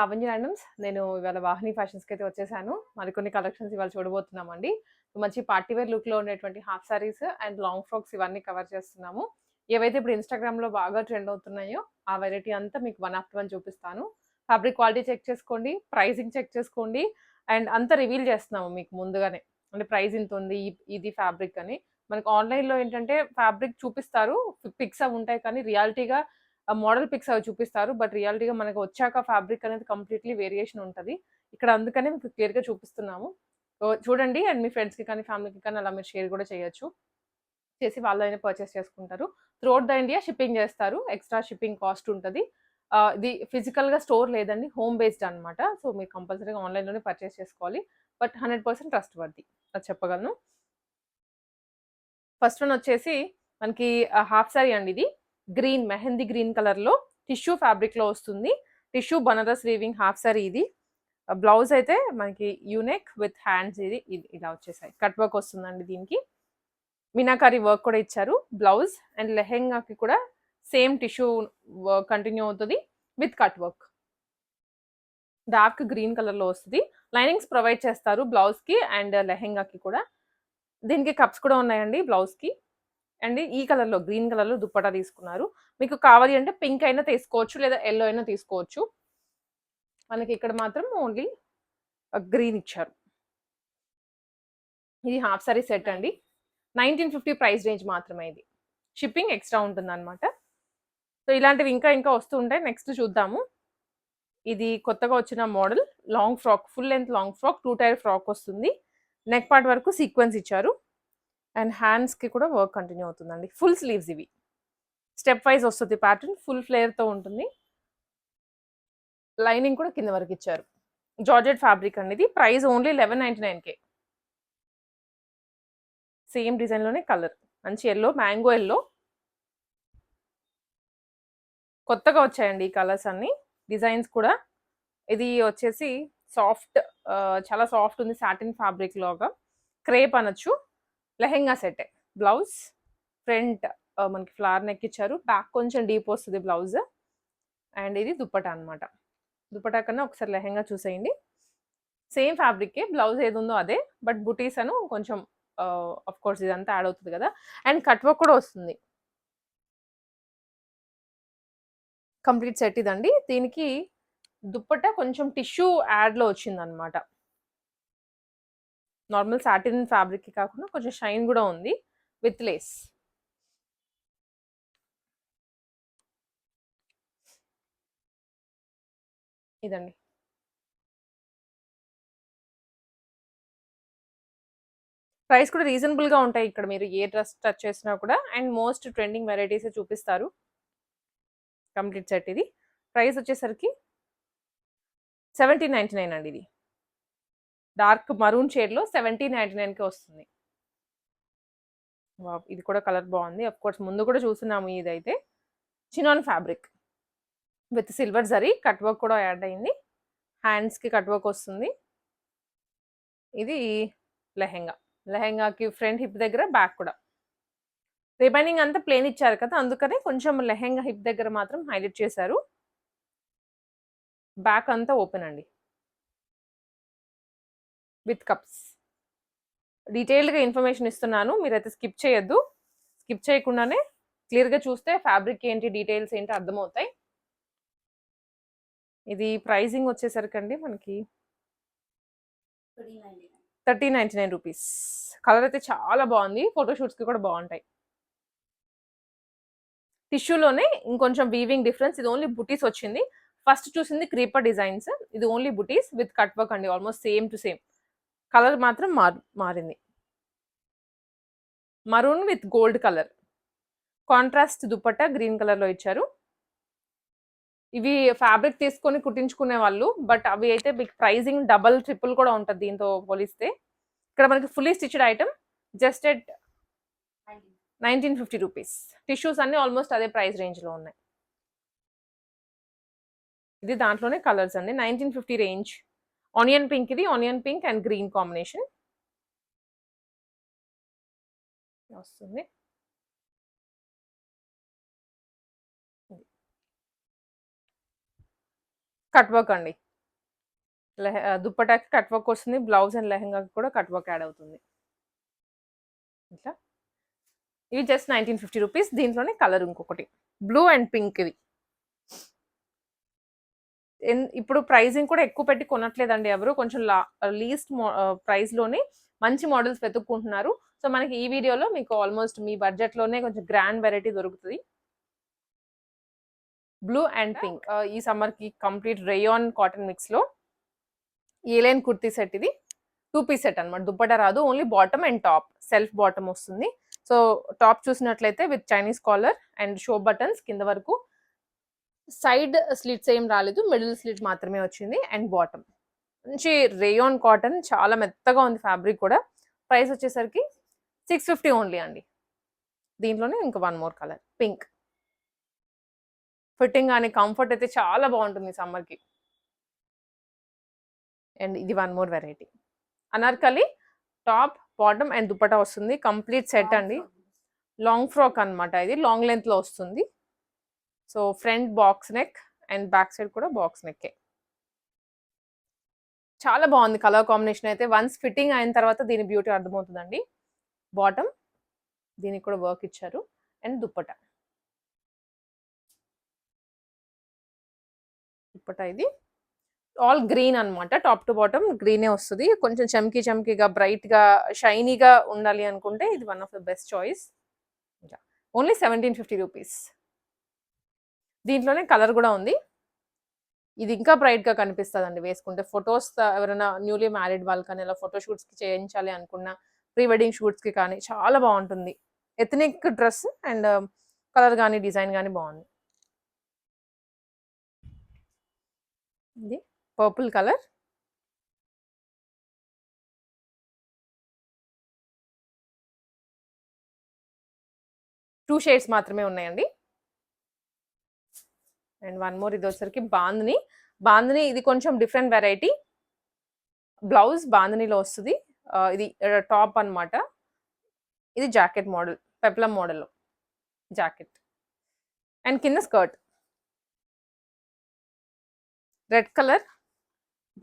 Lavanya randoms నేను ఇవాళ వాహిని ఫ్యాషన్స్కి అయితే వచ్చేసాను. మరికొన్ని కలెక్షన్స్ ఇవాళ చూడబోతున్నామండి. మంచి పార్టీ వేర్ లుక్లో ఉండేటువంటి half saris and long frocks ఇవన్నీ కవర్ చేస్తున్నాము. ఏవైతే ఇప్పుడు ఇన్స్టాగ్రామ్లో బాగా ట్రెండ్ అవుతున్నాయో ఆ వెరైటీ అంతా మీకు వన్ ఆఫ్టర్ వన్ చూపిస్తాను. ఫ్యాబ్రిక్ క్వాలిటీ చెక్ చేసుకోండి ప్రైసింగ్ చెక్ చేసుకోండి అండ్ అంతా రివీల్ చేస్తున్నాము మీకు ముందుగానే. అంటే ప్రైస్ ఇంత ఉంది ఈ- ఇది ఫ్యాబ్రిక్ అని. మనకు ఆన్లైన్లో ఏంటంటే ఫ్యాబ్రిక్ చూపిస్తారు పిక్స్ అవి ఉంటాయి కానీ రియాలిటీగా మోడల్ పిక్స్ అవి చూపిస్తారు. బట్ రియాలిటీగా మనకు వచ్చాక ఫ్యాబ్రిక్ అనేది కంప్లీట్లీ వేరియేషన్ ఉంటుంది. ఇక్కడ అందుకనే మీకు క్లియర్గా చూపిస్తున్నాము. చూడండి. అండ్ మీ ఫ్రెండ్స్కి కానీ ఫ్యామిలీకి కానీ అలా మీరు షేర్ కూడా చేయొచ్చు. చేసి వాళ్ళైనా పర్చేస్ చేసుకుంటారు. త్రూఅవుట్ ద ఇండియా షిప్పింగ్ చేస్తారు. ఎక్స్ట్రా షిప్పింగ్ కాస్ట్ ఉంటుంది. ఇది ఫిజికల్గా స్టోర్ లేదండి. హోమ్ బేస్డ్ అనమాట సో మీరు కంపల్సరీగా ఆన్లైన్లోనే పర్చేస్ చేసుకోవాలి. But hundred percent trustworthy. అది చెప్పగలను. ఫస్ట్ వన్ వచ్చేసి మనకి హాఫ్ సారీ అండి ఇది. గ్రీన్ మెహందీ గ్రీన్ కలర్లో టిష్యూ ఫ్యాబ్రిక్లో వస్తుంది. Tissue Banaras weaving half sari ఇది. బ్లౌజ్ అయితే మనకి యూనెక్ విత్ హ్యాండ్స్ ఇది ఇలా వచ్చేసాయి. కట్ వర్క్ వస్తుందండి దీనికి. మీనాకారి వర్క్ కూడా ఇచ్చారు బ్లౌజ్ అండ్ లెహెంగాకి కూడా సేమ్ టిష్యూ వర్క్ కంటిన్యూ అవుతుంది with cut work. Dark green కలర్లో వస్తుంది. లైనింగ్స్ ప్రొవైడ్ చేస్తారు బ్లౌజ్కి అండ్ లెహెంగాకి కూడా. దీనికి కప్స్ కూడా ఉన్నాయండి బ్లౌజ్కి. అండ్ ఈ కలర్లో గ్రీన్ కలర్లో దుప్పటా తీసుకున్నారు. మీకు కావాలి అంటే పింక్ అయినా తీసుకోవచ్చు లేదా ఎల్లో అయినా తీసుకోవచ్చు. మనకి ఇక్కడ మాత్రం ఓన్లీ గ్రీన్ ఇచ్చారు. ఇది హాఫ్ సారీ సెట్ అండి. నైన్టీన్ ఫిఫ్టీ ప్రైస్ రేంజ్ మాత్రమే ఇది. షిప్పింగ్ ఎక్స్ట్రా ఉంటుంది అనమాట సో ఇలాంటివి ఇంకా ఇంకా వస్తూ ఉంటాయి. నెక్స్ట్ చూద్దాము. ఇది కొత్తగా వచ్చిన model. Long frock full length long frock two tier frock వస్తుంది. నెక్ పార్ట్ వరకు సీక్వెన్స్ ఇచ్చారు. అండ్ హ్యాండ్స్కి కూడా వర్క్ కంటిన్యూ అవుతుందండి. ఫుల్ స్లీవ్స్ ఇవి. స్టెప్ వైజ్ వస్తుంది ప్యాటర్న్ ఫుల్ ఫ్లేర్తో ఉంటుంది. లైనింగ్ కూడా కింద వరకు ఇచ్చారు. జార్జెట్ ఫ్యాబ్రిక్ అండి ఇది ప్రైస్ ఓన్లీ లెవెన్ నైంటీ నైన్కే సేమ్ డిజైన్లోనే కలర్. మంచి ఎల్లో మ్యాంగో ఎల్లో. కొత్తగా వచ్చాయండి ఈ కలర్స్ అన్నీ. డిజైన్స్ కూడా. ఇది వచ్చేసి సాఫ్ట్ చాలా సాఫ్ట్ ఉంది సాటిన్ ఫ్యాబ్రిక్ లాగా. క్రేప్ అనొచ్చు. లెహెంగా సెట్. బ్లౌజ్ ఫ్రంట్ మనకి ఫ్లవర్ నెక్ ఇచ్చారు బ్యాక్ కొంచెం డీప్ వస్తుంది బ్లౌజ్. అండ్ ఇది దుప్పట అనమాట దుప్పట కన్నా ఒకసారి లెహెంగా చూసేయండి. సేమ్ ఫ్యాబ్రికే బ్లౌజ్ ఏది ఉందో అదే. బట్ బుటీస్ అను కొంచెం ఆఫ్ కోర్స్ ఇదంతా యాడ్ అవుతుంది కదా. అండ్ కట్ వర్క్ కూడా వస్తుంది. కంప్లీట్ సెట్ ఇదండి. దీనికి దుప్పట కొంచెం టిష్యూ యాడ్లో వచ్చింది అనమాట నార్మల్ సాటిన్ ఫ్యాబ్రిక్ కాకుండా కొంచెం షైన్ కూడా ఉంది విత్ లేస్. ఇదండి. ప్రైస్ కూడా రీజనబుల్గా ఉంటాయి ఇక్కడ మీరు ఏ డ్రెస్ టచ్ చేసినా కూడా. అండ్ మోస్ట్ ట్రెండింగ్ వెరైటీస్ చూపిస్తారు. కంప్లీట్ సెట్ ఇది. ప్రైస్ వచ్చేసరికి సెవెంటీన్ నైంటీ నైన్ అండి ఇది. డార్క్ మరూన్ షేడ్లో సెవెంటీ నైంటీ నైన్కి వస్తుంది. వావ్, ఇది కూడా కలర్ బాగుంది. అఫ్ కోర్స్ ముందు కూడా చూస్తున్నాము ఇదైతే. Chinon fabric. With silver zari cut work కూడా యాడ్ అయింది. హ్యాండ్స్కి కట్ వర్క్ వస్తుంది. ఇది లెహెంగా. లెహెంగాకి ఫ్రంట్ హిప్ దగ్గర బ్యాక్ కూడా. రిమైనింగ్ అంతా ప్లేన్ ఇచ్చారు కదా అందుకనే కొంచెం లెహెంగా హిప్ దగ్గర మాత్రం హైలైట్ చేశారు. బ్యాక్ అంతా ఓపెన్ అండి. With cups. డీటెయిల్డ్గా ఇన్ఫర్మేషన్ ఇస్తున్నాను మీరైతే స్కిప్ చేయొద్దు. స్కిప్ చేయకుండానే క్లియర్గా చూస్తే ఫ్యాబ్రిక్ ఏంటి డీటెయిల్స్ ఏంటి అర్థమవుతాయి. ఇది ప్రైజింగ్ వచ్చేసరికి అండి మనకి thirty ninety nine rupees. Colour అయితే చాలా బాగుంది ఫోటోషూట్స్కి కూడా బాగుంటాయి. టిష్యూలోనే ఇంకొంచెం వీవింగ్ డిఫరెన్స్ ఇది ఓన్లీ బుటీస్ వచ్చింది. ఫస్ట్ చూసింది క్రీపర్ డిజైన్స్ ఇది only buttis with cut work అండి almost same to same. Colour మాత్రం మారు మారింది. Maroon with gold colour. Contrast dupatta green కలర్లో ఇచ్చారు. ఇవి ఫ్యాబ్రిక్ తీసుకొని కుట్టించుకునే వాళ్ళు బట్ అవి అయితే మీకు ప్రైజింగ్ డబల్ ట్రిపుల్ కూడా ఉంటుంది దీంతో పోలిస్తే. ఇక్కడ మనకి fully stitched item just at nineteen fifty rupees. Tissues అన్ని ఆల్మోస్ట్ అదే ప్రైస్ రేంజ్లో ఉన్నాయి. ఇది దాంట్లోనే కలర్స్ అండి. Nineteen fifty range. Onion pink ఇది onion pink and green combination వస్తుంది. కట్ వర్క్ అండి. లెహ దుప్పటాకి కట్ వర్క్ వస్తుంది. బ్లౌజ్ అండ్ లెహంగాకి కూడా కట్ వర్క్ యాడ్ అవుతుంది. ఇట్లా. ఇవి జస్ట్ నైన్టీన్ ఫిఫ్టీ రూపీస్ దీంట్లోనే కలర్ ఇంకొకటి. బ్లూ అండ్ పింక్ ఇది. ఇప్పుడు ప్రైజింగ్ కూడా ఎక్కువ పెట్టి కొనట్లేదండి ఎవరు. కొంచెం లా లీస్ట్ ప్రైస్లోనే మంచి మోడల్స్ వెతుక్కుంటున్నారు. సో మనకి ఈ వీడియోలో మీకు ఆల్మోస్ట్ మీ బడ్జెట్లోనే కొంచెం గ్రాండ్ వెరైటీ దొరుకుతుంది. Blue and pink. ఈ సమ్మర్కి కంప్లీట్ రేయాన్ కాటన్ మిక్స్లో. ఏలైన్ కుర్తీ సెట్ ఇది. టూ పీస్ సెట్ అనమాట దుప్పట రాదు. Only bottom and top. Self bottom వస్తుంది. సో టాప్ చూసినట్లయితే with Chinese collar and show buttons కింద వరకు సైడ్ స్లిట్స్ ఏం రాలేదు మిడిల్ స్లిట్ మాత్రమే వచ్చింది అండ్ బాటమ్. మంచి రేయాన్ కాటన్ చాలా మెత్తగా ఉంది ఫ్యాబ్రిక్ కూడా. ప్రైస్ వచ్చేసరికి సిక్స్ ఫిఫ్టీ ఓన్లీ అండి. దీంట్లోనే ఇంకా one more colour pink. Fitting కానీ కంఫర్ట్ అయితే చాలా బాగుంటుంది సమ్మర్కి. అండ్ ఇది one more variety. Anarkali top bottom and dupatta వస్తుంది. కంప్లీట్ సెట్ అండి. లాంగ్ ఫ్రాక్ అన్నమాట ఇది. లాంగ్ లెంత్లో వస్తుంది. So front box neck and back side కూడా బాక్స్ నెక్కే. చాలా బాగుంది కలర్ కాంబినేషన్ అయితే. వన్స్ ఫిట్టింగ్ అయిన తర్వాత దీని బ్యూటీ అర్థమవుతుందండి. బాటమ్ దీనికి కూడా వర్క్ ఇచ్చారు. అండ్ దుప్పట. దుప్పట ఇది. ఆల్ గ్రీన్ అనమాట టాప్ టు బాటమ్ గ్రీనే వస్తుంది. కొంచెం చమ్కీ చమ్కీగా బ్రైట్గా షైనీగా ఉండాలి అనుకుంటే ఇది one of the best choice. Only seventeen fifty rupees. దీంట్లోనే కలర్ కూడా ఉంది. ఇది ఇంకా బ్రైట్గా కనిపిస్తుంది అండి వేసుకుంటే. ఫొటోస్ ఎవరైనా న్యూలీ మ్యారీడ్ వాళ్ళు కానీ ఇలా ఫోటో షూట్స్కి చేయించాలి అనుకున్న ప్రీ వెడ్డింగ్ షూట్స్కి కానీ చాలా బాగుంటుంది. ఎథనిక్ డ్రెస్ అండ్ కలర్ కానీ డిజైన్ కానీ బాగుంది. ఇది పర్పుల్ కలర్ టూ షేడ్స్ మాత్రమే ఉన్నాయండి. అండ్ వన్ మోర్ ఇది వచ్చరికి బాందని. బాందని ఇది కొంచెం డిఫరెంట్ వెరైటీ. బ్లౌజ్ బాందనీలో వస్తుంది. ఇది టాప్ అన్నమాట. ఇది జాకెట్ మోడల్ పెప్లం మోడల్లో జాకెట్. అండ్ కింద skirt. Red colour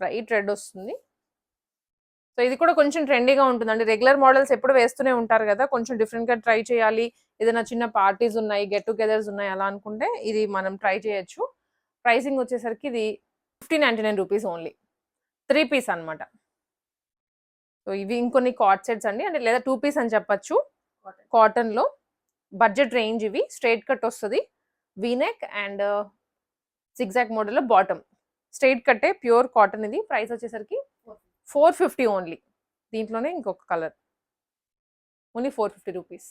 bright red వస్తుంది. సో ఇది కూడా కొంచెం ట్రెండీగా ఉంటుందండి. రెగ్యులర్ మోడల్స్ ఎప్పుడు వేస్తూనే ఉంటారు కదా కొంచెం డిఫరెంట్గా ట్రై చేయాలి. ఏదైనా చిన్న పార్టీస్ ఉన్నాయి గెట్ టుగెదర్స్ ఉన్నాయి అలా అనుకుంటే ఇది మనం ట్రై చేయొచ్చు. ప్రైసింగ్ వచ్చేసరికి ఇది fifty ninety nine rupees only three piece అన్నమాట. సో ఇవి ఇంకొన్ని కాట్ సెట్స్ అండి. అంటే లేదా టూ పీస్ అని చెప్పచ్చు. కాటన్లో బడ్జెట్ రేంజ్ ఇవి. స్ట్రైట్ కట్ వస్తుంది. వీనెక్ అండ్ సిగ్జాక్ మోడల్లో బాటమ్ స్ట్రైట్ కట్టే ప్యూర్ కాటన్ ఇది. ప్రైస్ వచ్చేసరికి ఫోర్ ఫిఫ్టీ ఓన్లీ. దీంట్లోనే ఇంకొక colour. Only four fifty rupees.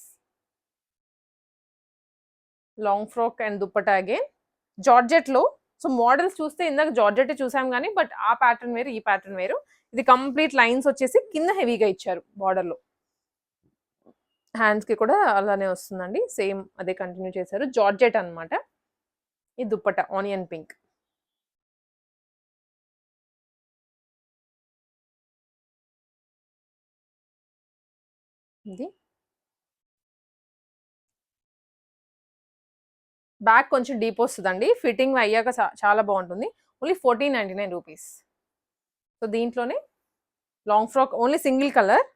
Long frock and dupatta again జార్జెట్లో so models చూస్తే ఇందాక జార్జెట్ చూసాం కానీ బట్ ఆ ప్యాటర్న్ వేరు ఈ ప్యాటర్న్ వేరు. ఇది కంప్లీట్ లైన్స్ వచ్చేసి కింద హెవీగా ఇచ్చారు బార్డర్లో. హ్యాండ్స్కి కూడా అలానే వస్తుందండి. సేమ్ అదే కంటిన్యూ చేశారు. జార్జెట్ అనమాట ఈ దుప్పట ఆనియన్ పింక్. ఇది బ్యాక్ కొంచెం డీప్ వస్తుందండి. ఫిట్టింగ్ అయ్యాక చా- చాలా బాగుంటుంది. Only fourteen ninety nine rupees. So దీంట్లోనే long frock only single colour.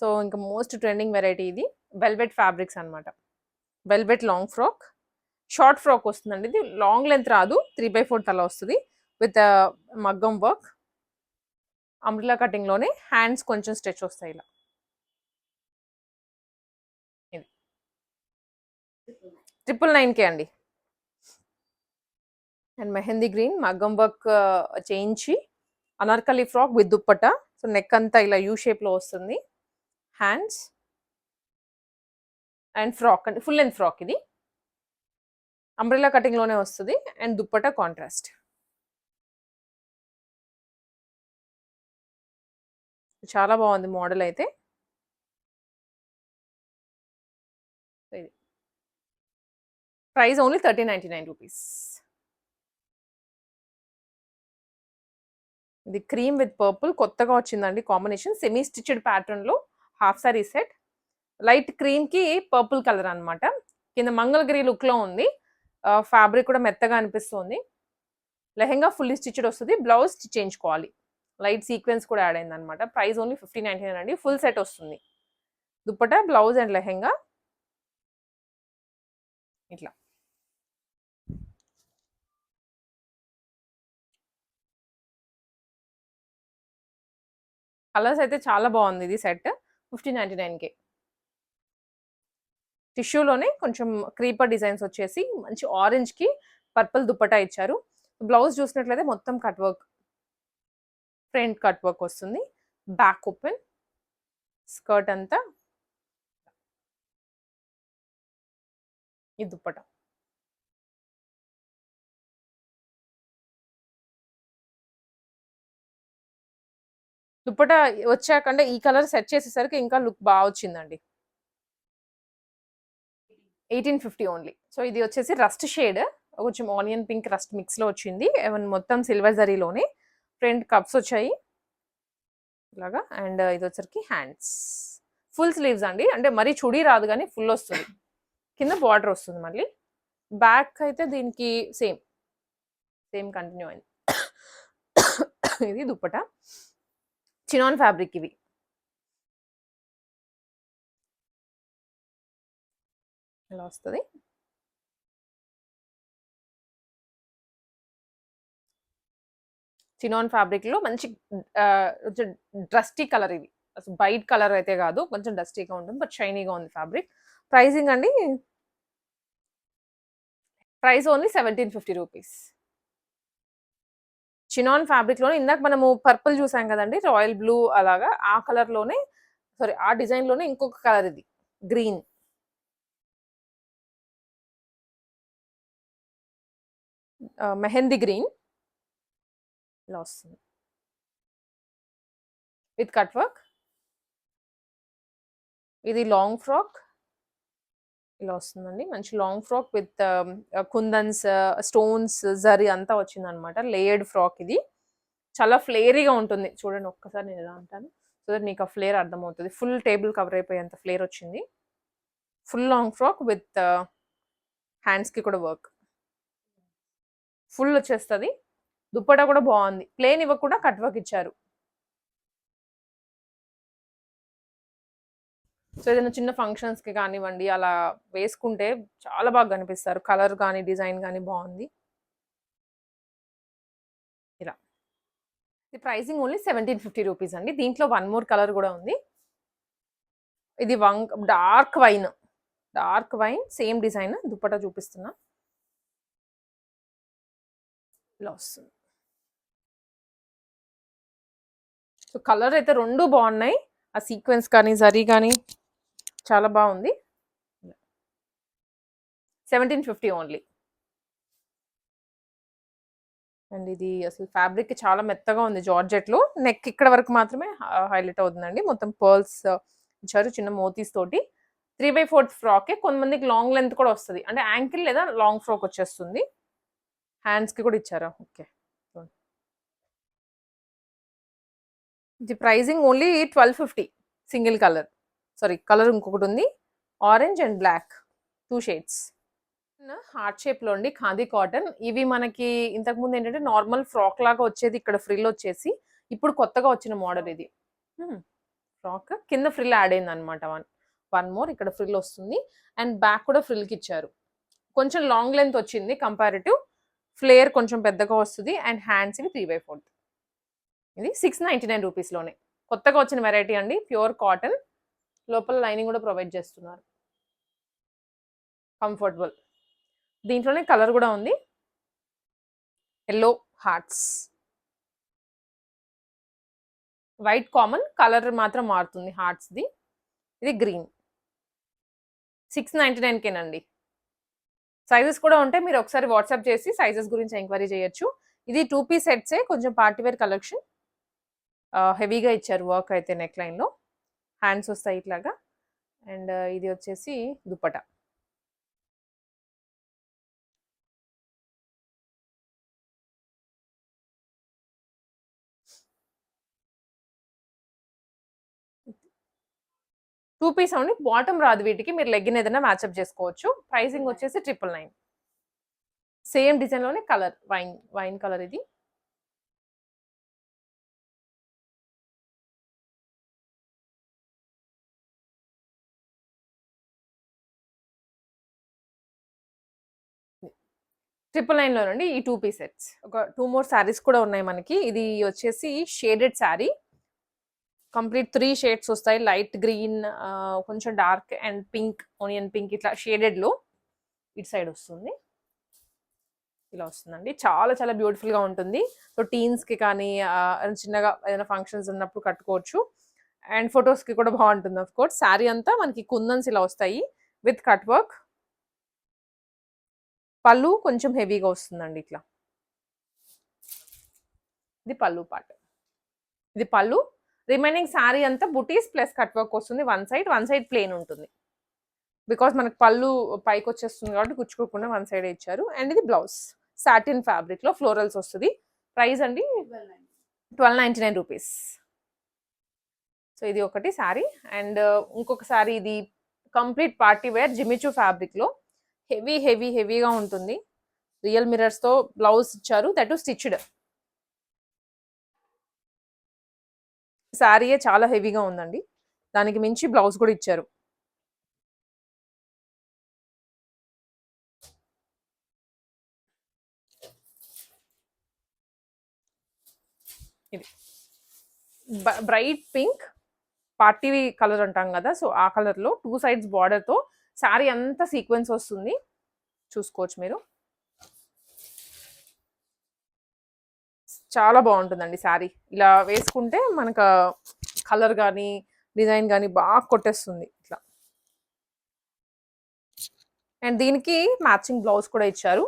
So ఇంకా మోస్ట్ ట్రెండింగ్ వెరైటీ ఇది. వెల్వెట్ ఫ్యాబ్రిక్స్ అన్నమాట. Velvet long frock. Short frock వస్తుందండి ఇది. లాంగ్ లెంత్ రాదు. త్రీ బై ఫోర్ తల వస్తుంది. విత్ మగ్గం వర్క్. అంబ్రిలా కటింగ్లోనే హ్యాండ్స్ కొంచెం స్ట్రెచ్ వస్తాయి ఇలా. ట్రిపుల్ నైన్కే అండి. అండ్ మెహందీ గ్రీన్ మగ్గం వర్క్ చేయించి Anarkali frock with dupatta. So neck అంతా ఇలా యూ షేప్లో వస్తుంది. హ్యాండ్స్ అండ్ ఫ్రాక్ అండి ఫుల్ లెంత్ ఫ్రాక్ ఇది. అంబ్రెల్లా కటింగ్‌లోనే వస్తుంది. And dupatta contrast. చాలా బాగుంది మోడల్ అయితే. Price only 1399 rupees. ఇది క్రీమ్ విత్ పర్పుల్ కొత్తగా వచ్చిందండి కాంబినేషన్. సెమీ స్టిచ్డ్ ప్యాటర్న్‌లో హాఫ్ సారీ సెట్. లైట్ క్రీమ్‌కి పర్పుల్ కలర్ అనమాట కింద మంగళగిరి లుక్‌లో ఉంది. ఫ్యాబ్రిక్ కూడా మెత్తగా అనిపిస్తుంది. లెహెంగా ఫుల్లీ స్టిచ్డ్ వస్తుంది బ్లౌజ్ స్టిచ్ చేయించుకోవాలి. లైట్ సీక్వెన్స్ కూడా యాడ్ అయింది అనమాట ప్రైస్ ఓన్లీ 1599 అండి. ఫుల్ సెట్ వస్తుంది. Dupatta blouse and lehenga. ఇట్లా. కలర్స్ అయితే చాలా బాగుంది ఇది సెట్. 1599కే. టిష్యూలోనే కొంచెం క్రీపర్ డిజైన్స్ వచ్చేసి మంచి ఆరెంజ్‌కి పర్పుల్ దుప్పటా ఇచ్చారు. బ్లౌజ్ చూసినట్లయితే మొత్తం cut work. Front cut work వస్తుంది. Back open. స్కర్ట్ అంతా ఈ దుప్పటా దుప్పట వచ్చాక అంటే ఈ కలర్ సెట్ చేసేసరికి ఇంకా లుక్ బాగా వచ్చిందండి. 1850 ఓన్లీ. సో ఇది వచ్చేసి రస్ట్ షేడ్. కొంచెం ఆనియన్ పింక్ రస్ట్ మిక్స్‌లో వచ్చింది. ఈవెన్ మొత్తం సిల్వర్ జరీలోనే ఫ్రంట్ కప్స్ వచ్చాయి. ఇలాగా అండ్ ఇది వచ్చరికి హ్యాండ్స్. ఫుల్ స్లీవ్స్ అండి. అంటే మరీ చుడీ రాదు కానీ ఫుల్ వస్తుంది కింద బార్డర్ వస్తుంది మళ్ళీ. బ్యాక్ అయితే దీనికి సేమ్. సేమ్ కంటిన్యూ అయింది. ఇది దుప్పట చినాన్ ఫ్యాబ్రిక్ ఇవి. ఇలా వస్తుంది చినాన్ ఫ్యాబ్రిక్‌లో మంచి కొంచెం డస్టీ కలర్ ఇది. అసలు వైట్ కలర్ అయితే కాదు. కొంచెం డస్టీగా ఉంటుంది. బట్ షైనీగా ఉంది ఫ్యాబ్రిక్. ప్రైజింగ్ అండి ప్రైస్ ఓన్లీ 1750 రూపీస్. చినాన్ ఫ్యాబ్రిక్‌లోనే ఇందాక మనము పర్పుల్ చూసాం కదండి రాయల్ బ్లూ అలాగా ఆ కలర్‌లోనే సారీ ఆ డిజైన్‌లోనే ఇంకొక కలర్ ఇది. గ్రీన్. మెహందీ గ్రీన్. ఇలా వస్తుంది. With cut work. ఇది లాంగ్ ఫ్రాక్. ఇలా వస్తుందండి. మంచి long frock with kundans, stones, zari అంతా వచ్చిందనమాట లేయర్డ్ ఫ్రాక్ ఇది. చాలా ఫ్లేరీగా ఉంటుంది. చూడండి ఒక్కసారి నేను ఎలా అంటాను. సో దట్ మీకు ఆ ఫ్లేర్ అర్థమవుతుంది ఫుల్ టేబుల్ కవర్ అయిపోయేంత ఫ్లేర్ వచ్చింది. ఫుల్ లాంగ్ ఫ్రాక్ విత్ హ్యాండ్స్‌కి కూడా వర్క్. ఫుల్ వచ్చేస్తుంది దుప్పట కూడా బాగుంది ప్లెయిన్ ఇవ్వకుండా కట్ వర్క్ ఇచ్చారు. సో ఏదైనా చిన్న ఫంక్షన్స్‌కి కానివ్వండి అలా వేసుకుంటే చాలా బాగా కనిపిస్తారు. కలర్ కానీ డిజైన్ కానీ బాగుంది ఇలా. ఇది ప్రైసింగ్ ఓన్లీ 1750 రూపీస్ అండి. దీంట్లో వన్ మోర్ కలర్ కూడా ఉంది. ఇది వంక్ dark wine. Dark wine same design dupatta చూపిస్తున్నా. ఇలా వస్తుంది. సో కలర్ అయితే రెండు బాగున్నాయి ఆ సీక్వెన్స్ కానీ, జరీ కానీ చాలా బావుంది. 1750 ఓన్లీ. అండ్ ఇది అసలు ఫ్యాబ్రిక్ చాలా మెత్తగా ఉంది జార్జెట్‌లో. నెక్ ఇక్కడ వరకు మాత్రమే హైలైట్ అవుతుందండి. మొత్తం పర్ల్స్ ఇచ్చారు చిన్న మోతీస్ తోటి. 3/4 ఫ్రాకే కొంతమందికి లాంగ్ లెంత్ కూడా వస్తది. అంటే యాంకిల్ లేదా లాంగ్ ఫ్రాక్ వచ్చేస్తుంది. హ్యాండ్స్‌కి కూడా ఇచ్చారా? ఓకే. ఇది pricing only 1250 single colour. Sorry colour ఇంకొకటి ఉంది. Orange and black two shades. Heart షేప్‌లో అండి ఖాదీ కాటన్. ఇవి మనకి ఇంతకుముందు ఏంటంటే నార్మల్ ఫ్రాక్ లాగా వచ్చేది ఇక్కడ ఫ్రిల్ వచ్చేసి ఇప్పుడు కొత్తగా వచ్చిన మోడల్ ఇది. Hmm. ఫ్రాక్ కింద ఫ్రిల్ యాడ్ అయింది అనమాట వన్ వన్ మోర్ ఇక్కడ ఫ్రిల్ వస్తుంది. అండ్ బ్యాక్ కూడా ఫ్రిల్‌కి ఇచ్చారు. కొంచెం లాంగ్ లెంత్ వచ్చింది కంపారిటివ్. ఫ్లేయర్ కొంచెం పెద్దగా వస్తుంది అండ్ హ్యాండ్స్ ఇవి 3/4 ఇది 699 రూపీస్‌లోనే. కొత్తగా వచ్చిన వెరైటీ అండి. Pure cotton. లోపల లైనింగ్ కూడా ప్రొవైడ్ చేస్తున్నారు. కంఫర్టబుల్. దీంట్లోనే కలర్ కూడా ఉంది. Yellow hearts. White common. Colour మాత్రం మారుతుంది హార్ట్స్‌ది. ఇది గ్రీన్. 699 కేనండి. సైజెస్ కూడా ఉంటాయి మీరు ఒకసారి వాట్సాప్ చేసి సైజెస్ గురించి ఎంక్వైరీ చేయొచ్చు ఇది టూ పీస్ సెట్సే కొంచెం పార్టీ వేర్ కలెక్షన్ హెవీగా ఇచ్చారు వర్క్ అయితే నెక్ లైన్లో హ్యాండ్స్ వస్తాయి ఇట్లాగా. అండ్ ఇది వచ్చేసి దుప్పట. టూ పీస్ అండి బాటమ్ రాదు వీటికి. మీరు లెగ్గిన్ ఏదైనా మ్యాచ్అప్ చేసుకోవచ్చు. ప్రైసింగ్ వచ్చేసి ట్రిపుల్ నైన్. సేమ్ డిజైన్లోనే కలర్ వైన్ వైన్ కలర్ ఇది. ట్రిపుల్ నైన్లో నుండి ఈ టూ పీస్ సెట్స్. ఒక టూ మోర్ శారీస్ కూడా ఉన్నాయి మనకి. ఇది వచ్చేసి shaded sari complete three shades వస్తాయి. లైట్ గ్రీన్ కొంచెం dark and pink onion pink ఇట్లా షేడెడ్లో ఇటు సైడ్ వస్తుంది. ఇలా వస్తుందండి. చాలా చాలా బ్యూటిఫుల్గా ఉంటుంది. సో టీన్స్కి కానీ చిన్నగా ఏదైనా ఫంక్షన్స్ ఉన్నప్పుడు కట్టుకోవచ్చు. అండ్ ఫొటోస్కి కూడా బాగుంటుంది ఆఫ్ కోర్స్. శారీ అంతా మనకి కుందన్స్ ఇలా వస్తాయి. With cut work. పళ్ళు కొంచెం హెవీగా వస్తుందండి ఇట్లా. ఇది పళ్ళు పార్ట్ ఇది పళ్ళు. రిమైనింగ్ శారీ అంతా బుటీస్ ప్లస్ కట్ వర్క్ వస్తుంది. One side one side plain ఉంటుంది. బికాస్ మనకు పళ్ళు పైకి వచ్చేస్తుంది కాబట్టి గుచ్చుకోకుండా వన్ సైడ్ ఇచ్చారు. అండ్ ఇది బ్లౌజ్. సాటిన్ ఫ్యాబ్రిక్లో ఫ్లోరల్స్ వస్తుంది. ప్రైస్ అండి twelve ninety nine rupees. So ఇది ఒకటి శారీ. అండ్ ఇంకొక శారీ ఇది కంప్లీట్ పార్టీ వేర్ జిమిచు ఫ్యాబ్రిక్లో. హెవీ హెవీ హెవీగా ఉంటుంది. రియల్ మిరర్స్తో బ్లౌజ్ ఇచ్చారు. దట్ స్టిచ్డ్ శారీయే చాలా హెవీగా ఉందండి. దానికి మించి బ్లౌజ్ కూడా ఇచ్చారు. ఇది. బ్రైట్ పింక్ పార్టీ కలర్ అంటాం కదా సో ఆ కలర్లో టూ సైడ్స్ బార్డర్తో శారీ అంతా సీక్వెన్స్ వస్తుంది. చూసుకోవచ్చు మీరు. చాలా బాగుంటుందండి శారీ ఇలా వేసుకుంటే మనకు కలర్ కానీ డిజైన్ కానీ బాగా కొట్టేస్తుంది ఇట్లా. అండ్ దీనికి మ్యాచింగ్ బ్లౌజ్ కూడా ఇచ్చారు.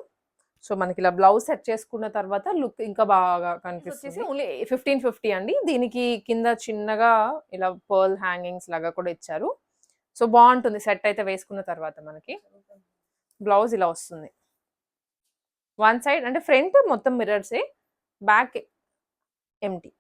సో మనకి ఇలా బ్లౌజ్ సెట్ చేసుకున్న తర్వాత లుక్ ఇంకా బాగా కనిపిస్తుంది. ఓన్లీ ఫిఫ్టీన్ ఫిఫ్టీ అండి. దీనికి కింద చిన్నగా ఇలా పర్ల్ హ్యాంగింగ్స్ లాగా కూడా ఇచ్చారు. సో బాగుంటుంది సెట్ అయితే వేసుకున్న తర్వాత మనకి. బ్లౌజ్ ఇలా వస్తుంది. వన్ సైడ్ అంటే ఫ్రంట్ మొత్తం మిర్రర్సే బ్యాక్ ఎంటీ